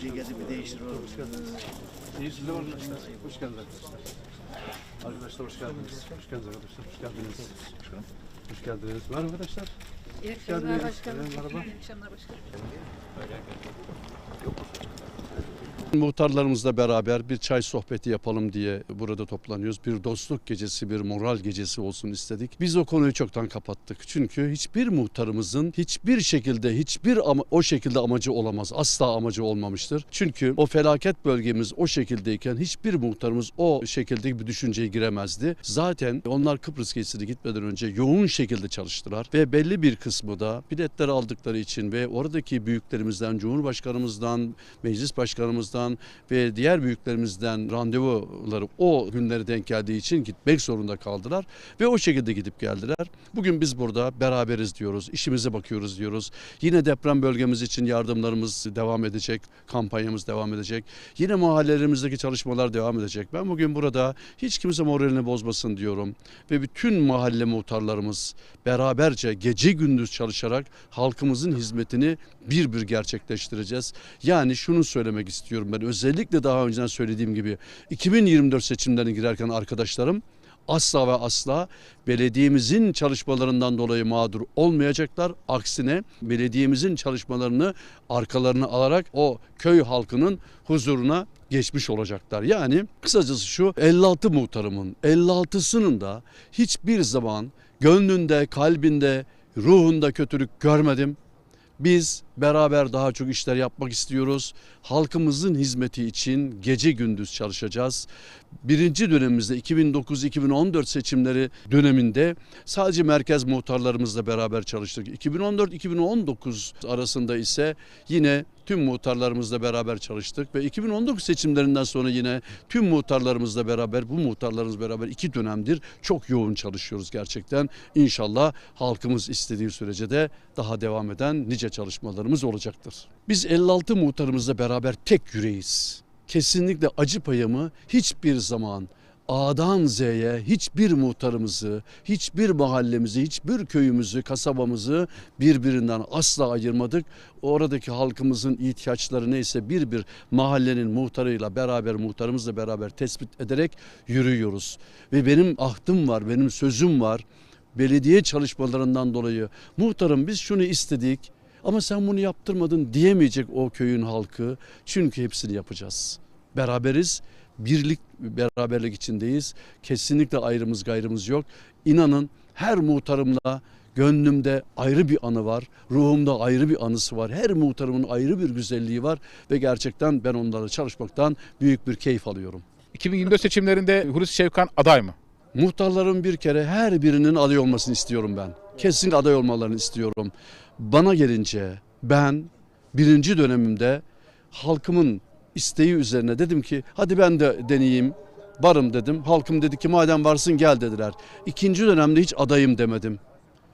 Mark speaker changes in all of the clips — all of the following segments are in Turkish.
Speaker 1: Ceketi bir değiştir oğlum.
Speaker 2: Hoş geldiniz. İyi siz de var arkadaşlar. Hoş geldiniz arkadaşlar. Arkadaşlar hoş geldiniz. Hoş geldiniz arkadaşlar. Hoş geldiniz. Hoş geldiniz. Merhaba arkadaşlar.
Speaker 3: İyi
Speaker 2: Hoş geldiniz.
Speaker 3: akşamlar başkanım.
Speaker 2: Merhaba.
Speaker 3: İyi akşamlar başkanım.
Speaker 2: Muhtarlarımızla beraber bir çay sohbeti yapalım diye burada toplanıyoruz. Bir dostluk gecesi, bir moral gecesi olsun istedik. Biz o konuyu çoktan kapattık. Çünkü hiçbir muhtarımızın hiçbir şekilde hiçbir ama, o şekilde amacı olamaz. Asla amacı olmamıştır. Çünkü o felaket bölgemiz o şekildeyken hiçbir muhtarımız o şekilde bir düşünceye giremezdi. Zaten onlar Kıbrıs gezisine gitmeden önce yoğun şekilde çalıştılar ve belli bir kısmı da biletleri aldıkları için ve oradaki büyüklerimizden, Cumhurbaşkanımızdan, Meclis Başkanımızdan ve diğer büyüklerimizden randevuları o günleri denk geldiği için gitmek zorunda kaldılar ve o şekilde gidip geldiler. Bugün biz burada beraberiz diyoruz, işimize bakıyoruz diyoruz. Yine deprem bölgemiz için yardımlarımız devam edecek, kampanyamız devam edecek. Yine mahallelerimizdeki çalışmalar devam edecek. Ben bugün burada hiç kimse moralini bozmasın diyorum ve bütün mahalle muhtarlarımız beraberce gece gündüz çalışarak halkımızın hizmetini bir bir gerçekleştireceğiz. Yani şunu söylemek istiyorum ben özellikle daha önceden söylediğim gibi 2024 seçimlerine girerken arkadaşlarım asla ve asla belediyemizin çalışmalarından dolayı mağdur olmayacaklar. Aksine belediyemizin çalışmalarını arkalarına alarak o köy halkının huzuruna geçmiş olacaklar. Yani kısacası şu 56 muhtarımın 56'sının da hiçbir zaman gönlünde, kalbinde, ruhunda kötülük görmedim. Biz beraber daha çok işler yapmak istiyoruz. Halkımızın hizmeti için gece gündüz çalışacağız. Birinci dönemimizde 2009-2014 seçimleri döneminde sadece merkez muhtarlarımızla beraber çalıştık. 2014-2019 arasında ise yine tüm muhtarlarımızla beraber çalıştık ve 2019 seçimlerinden sonra yine tüm muhtarlarımızla beraber bu muhtarlarımız beraber iki dönemdir çok yoğun çalışıyoruz gerçekten. İnşallah halkımız istediği sürece de daha devam eden nice çalışmalarımız olacaktır. Biz 56 muhtarımızla beraber tek yüreğiz. Kesinlikle acı payımı hiçbir zaman A'dan Z'ye hiçbir muhtarımızı, hiçbir mahallemizi, hiçbir köyümüzü, kasabamızı birbirinden asla ayırmadık. Oradaki halkımızın ihtiyaçları neyse bir bir mahallenin muhtarıyla beraber, muhtarımızla beraber tespit ederek yürüyoruz. Ve benim ahtım var, benim sözüm var. Belediye çalışmalarından dolayı muhtarım biz şunu istedik ama sen bunu yaptırmadın diyemeyecek o köyün halkı. Çünkü hepsini yapacağız. Beraberiz birlik beraberlik içindeyiz. Kesinlikle ayrımız gayrımız yok. İnanın her muhtarımla gönlümde ayrı bir anı var. Ruhumda ayrı bir anısı var. Her muhtarımın ayrı bir güzelliği var ve gerçekten ben onlarla çalışmaktan büyük bir keyif alıyorum.
Speaker 4: 2024 seçimlerinde Hulusi Şevkan aday mı?
Speaker 2: Muhtarların bir kere her birinin aday olmasını istiyorum ben. Kesin aday olmalarını istiyorum. Bana gelince ben birinci dönemimde halkımın isteği üzerine dedim ki hadi ben de deneyeyim. Varım dedim. Halkım dedi ki madem varsın gel dediler. İkinci dönemde hiç adayım demedim.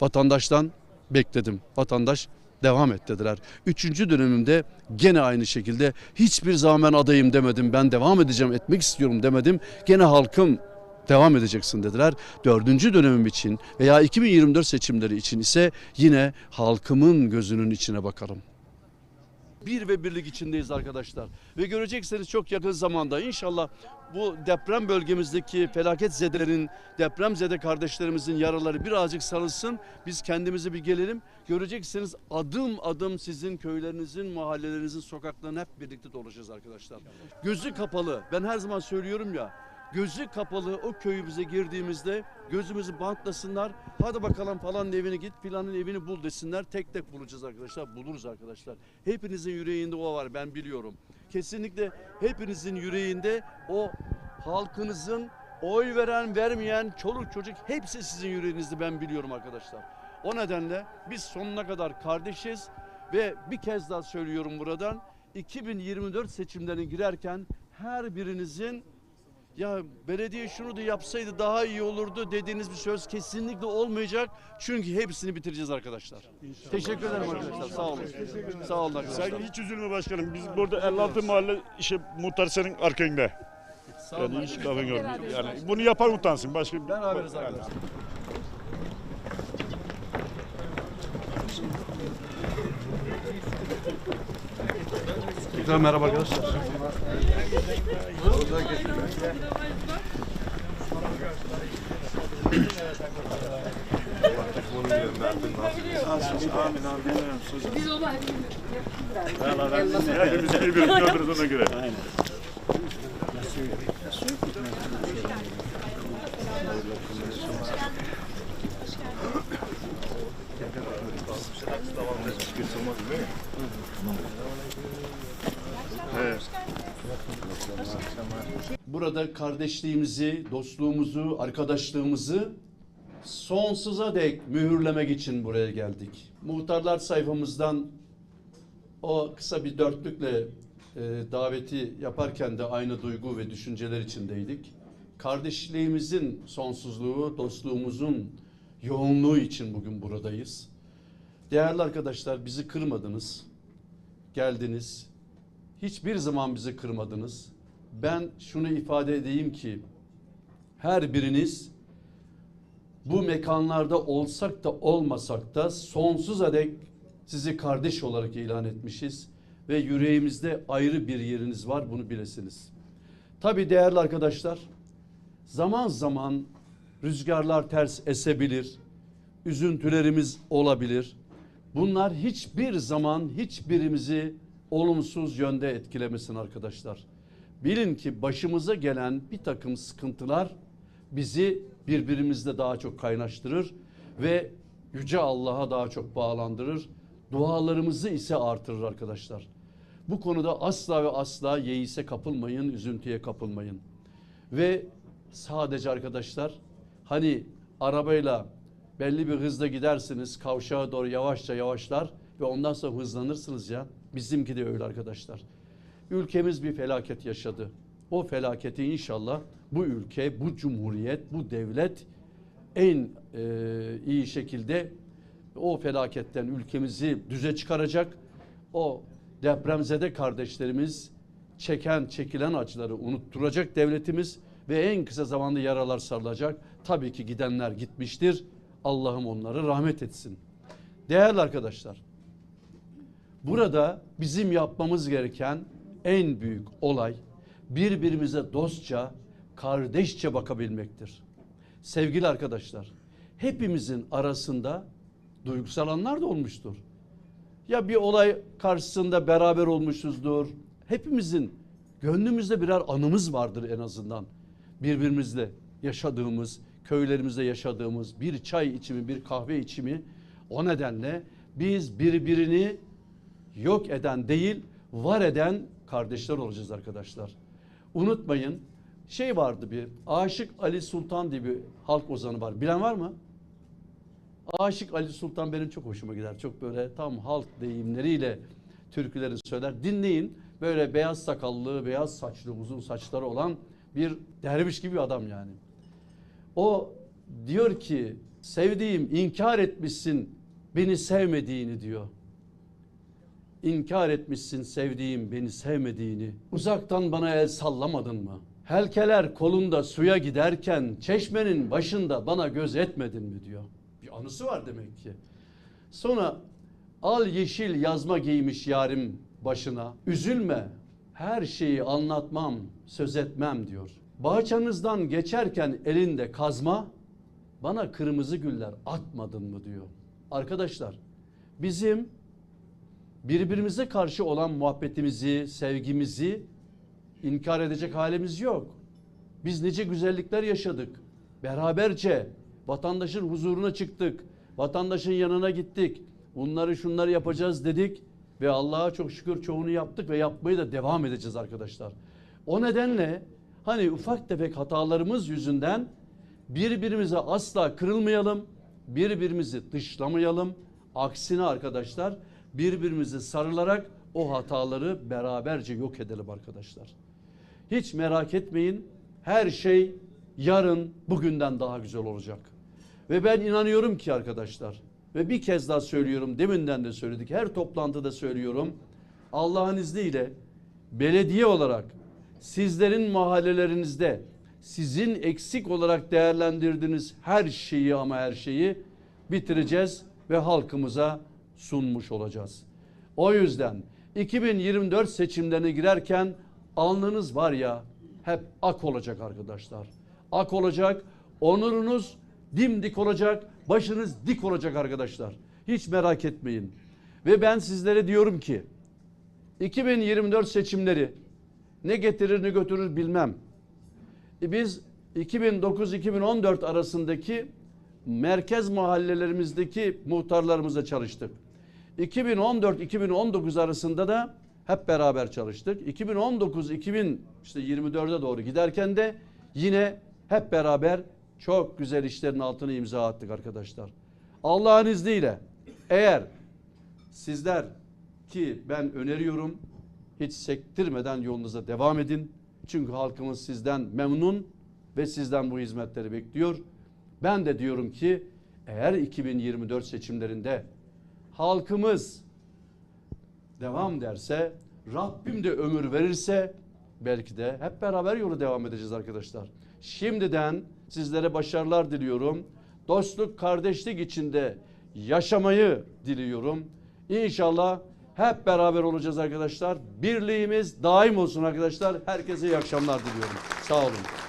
Speaker 2: Vatandaştan bekledim. Vatandaş devam et dediler. Üçüncü dönemimde gene aynı şekilde hiçbir zaman adayım demedim. Ben devam edeceğim, etmek istiyorum demedim. Gene halkım devam edeceksin dediler. Dördüncü dönemim için veya 2024 seçimleri için ise yine halkımın gözünün içine bakarım. Bir ve birlik içindeyiz arkadaşlar. Ve göreceksiniz çok yakın zamanda inşallah bu deprem bölgemizdeki felaket zedelerin, deprem zede kardeşlerimizin yaraları birazcık sarılsın. Biz kendimizi bir gelelim. Göreceksiniz adım adım sizin köylerinizin, mahallelerinizin sokaklarını hep birlikte dolaşacağız arkadaşlar. Gözü kapalı. Ben her zaman söylüyorum ya. Gözü kapalı o köyümüze girdiğimizde gözümüzü bantlasınlar. Hadi bakalım falan evine git filanın evini bul desinler. Tek tek bulacağız arkadaşlar. Buluruz arkadaşlar. Hepinizin yüreğinde o var ben biliyorum. Kesinlikle hepinizin yüreğinde o halkınızın oy veren vermeyen çoluk çocuk hepsi sizin yüreğinizde ben biliyorum arkadaşlar. O nedenle biz sonuna kadar kardeşiz ve bir kez daha söylüyorum buradan 2024 seçimlerine girerken her birinizin ya belediye şunu da yapsaydı daha iyi olurdu dediğiniz bir söz kesinlikle olmayacak. Çünkü hepsini bitireceğiz arkadaşlar. Teşekkür ederim arkadaşlar. Sağ olun. Sağ olun arkadaşlar.
Speaker 5: Sen hiç üzülme başkanım. Biz burada 56 mahalle işi muhtar senin arkanda.
Speaker 2: Sağ olun.
Speaker 5: Yani hiç lafın yok. Yani bunu yapar utansın. Başka bir-
Speaker 2: Beraberiz arkadaşlar. Tekrar merhaba arkadaşlar.
Speaker 5: Hepimiz birbirini öldürürüz ona göre.
Speaker 2: Burada kardeşliğimizi, dostluğumuzu, arkadaşlığımızı sonsuza dek mühürlemek için buraya geldik. Muhtarlar sayfamızdan o kısa bir dörtlükle e, daveti yaparken de aynı duygu ve düşünceler içindeydik. Kardeşliğimizin sonsuzluğu, dostluğumuzun yoğunluğu için bugün buradayız. Değerli arkadaşlar bizi kırmadınız, geldiniz. Hiçbir zaman bizi kırmadınız. Ben şunu ifade edeyim ki her biriniz bu mekanlarda olsak da olmasak da sonsuza dek sizi kardeş olarak ilan etmişiz ve yüreğimizde ayrı bir yeriniz var bunu bilesiniz. Tabii değerli arkadaşlar zaman zaman rüzgarlar ters esebilir, üzüntülerimiz olabilir. Bunlar hiçbir zaman hiçbirimizi olumsuz yönde etkilemesin arkadaşlar. Bilin ki başımıza gelen bir takım sıkıntılar bizi birbirimizle daha çok kaynaştırır ve Yüce Allah'a daha çok bağlandırır. Dualarımızı ise artırır arkadaşlar. Bu konuda asla ve asla yeise kapılmayın, üzüntüye kapılmayın. Ve sadece arkadaşlar hani arabayla belli bir hızda gidersiniz kavşağa doğru yavaşça yavaşlar ve ondan sonra hızlanırsınız ya. Bizimki de öyle arkadaşlar. Ülkemiz bir felaket yaşadı. O felaketi inşallah bu ülke, bu cumhuriyet, bu devlet en e, iyi şekilde o felaketten ülkemizi düze çıkaracak. O depremzede kardeşlerimiz çeken çekilen acıları unutturacak devletimiz ve en kısa zamanda yaralar sarılacak. Tabii ki gidenler gitmiştir. Allah'ım onları rahmet etsin. Değerli arkadaşlar, burada bizim yapmamız gereken en büyük olay birbirimize dostça, kardeşçe bakabilmektir. Sevgili arkadaşlar, hepimizin arasında duygusal anlar da olmuştur. Ya bir olay karşısında beraber olmuşuzdur. Hepimizin gönlümüzde birer anımız vardır en azından. Birbirimizle yaşadığımız, köylerimizde yaşadığımız bir çay içimi, bir kahve içimi. O nedenle biz birbirini yok eden değil, var eden kardeşler olacağız arkadaşlar. Unutmayın şey vardı bir Aşık Ali Sultan diye bir halk ozanı var. Bilen var mı? Aşık Ali Sultan benim çok hoşuma gider. Çok böyle tam halk deyimleriyle türküleri söyler. Dinleyin. Böyle beyaz sakallı, beyaz saçlı, uzun saçları olan bir derviş gibi bir adam yani. O diyor ki sevdiğim inkar etmişsin beni sevmediğini diyor. İnkar etmişsin sevdiğim beni sevmediğini. Uzaktan bana el sallamadın mı? Helkeler kolunda suya giderken çeşmenin başında bana göz etmedin mi diyor. Bir anısı var demek ki. Sonra al yeşil yazma giymiş yarim başına. Üzülme her şeyi anlatmam söz etmem diyor. Bahçenizden geçerken elinde kazma bana kırmızı güller atmadın mı diyor. Arkadaşlar bizim birbirimize karşı olan muhabbetimizi, sevgimizi inkar edecek halimiz yok. Biz nice güzellikler yaşadık. Beraberce vatandaşın huzuruna çıktık. Vatandaşın yanına gittik. Bunları şunları yapacağız dedik ve Allah'a çok şükür çoğunu yaptık ve yapmayı da devam edeceğiz arkadaşlar. O nedenle hani ufak tefek hatalarımız yüzünden birbirimize asla kırılmayalım. Birbirimizi dışlamayalım. Aksine arkadaşlar birbirimizi sarılarak o hataları beraberce yok edelim arkadaşlar. Hiç merak etmeyin. Her şey yarın bugünden daha güzel olacak. Ve ben inanıyorum ki arkadaşlar ve bir kez daha söylüyorum deminden de söyledik her toplantıda söylüyorum. Allah'ın izniyle belediye olarak sizlerin mahallelerinizde sizin eksik olarak değerlendirdiğiniz her şeyi ama her şeyi bitireceğiz ve halkımıza sunmuş olacağız. O yüzden 2024 seçimlerine girerken alnınız var ya hep ak olacak arkadaşlar. Ak olacak, onurunuz dimdik olacak, başınız dik olacak arkadaşlar. Hiç merak etmeyin. Ve ben sizlere diyorum ki 2024 seçimleri ne getirir ne götürür bilmem. E Biz 2009-2014 arasındaki merkez mahallelerimizdeki muhtarlarımızla çalıştık. 2014-2019 arasında da hep beraber çalıştık. 2019-2024'e işte 24'e doğru giderken de yine hep beraber çok güzel işlerin altına imza attık arkadaşlar. Allah'ın izniyle eğer sizler ki ben öneriyorum hiç sektirmeden yolunuza devam edin. Çünkü halkımız sizden memnun ve sizden bu hizmetleri bekliyor. Ben de diyorum ki eğer 2024 seçimlerinde halkımız devam derse, Rabbim de ömür verirse belki de hep beraber yolu devam edeceğiz arkadaşlar. Şimdiden sizlere başarılar diliyorum. Dostluk, kardeşlik içinde yaşamayı diliyorum. İnşallah hep beraber olacağız arkadaşlar. Birliğimiz daim olsun arkadaşlar. Herkese iyi akşamlar diliyorum. Sağ olun.